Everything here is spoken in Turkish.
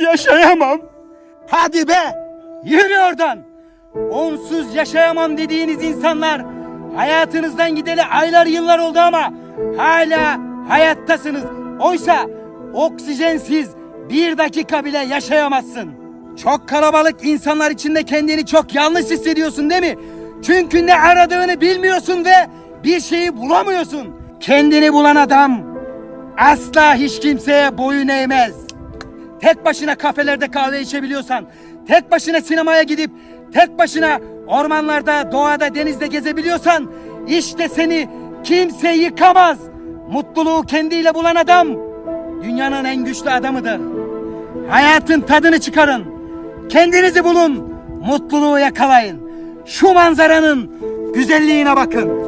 yaşayamam. Hadi be! Yürü oradan. Onsuz yaşayamam dediğiniz insanlar hayatınızdan gideli aylar yıllar oldu ama hala hayattasınız. Oysa oksijensiz bir dakika bile yaşayamazsın. Çok kalabalık insanlar içinde kendini çok yanlış hissediyorsun değil mi? Çünkü ne aradığını bilmiyorsun ve bir şeyi bulamıyorsun. Kendini bulan adam asla hiç kimseye boyun eğmez. Tek başına kafelerde kahve içebiliyorsan, tek başına sinemaya gidip, tek başına ormanlarda, doğada, denizde gezebiliyorsan, işte seni kimse yıkamaz. Mutluluğu kendiyle bulan adam, dünyanın en güçlü adamıdır. Hayatın tadını çıkarın. Kendinizi bulun. Mutluluğu yakalayın. Şu manzaranın güzelliğine bakın.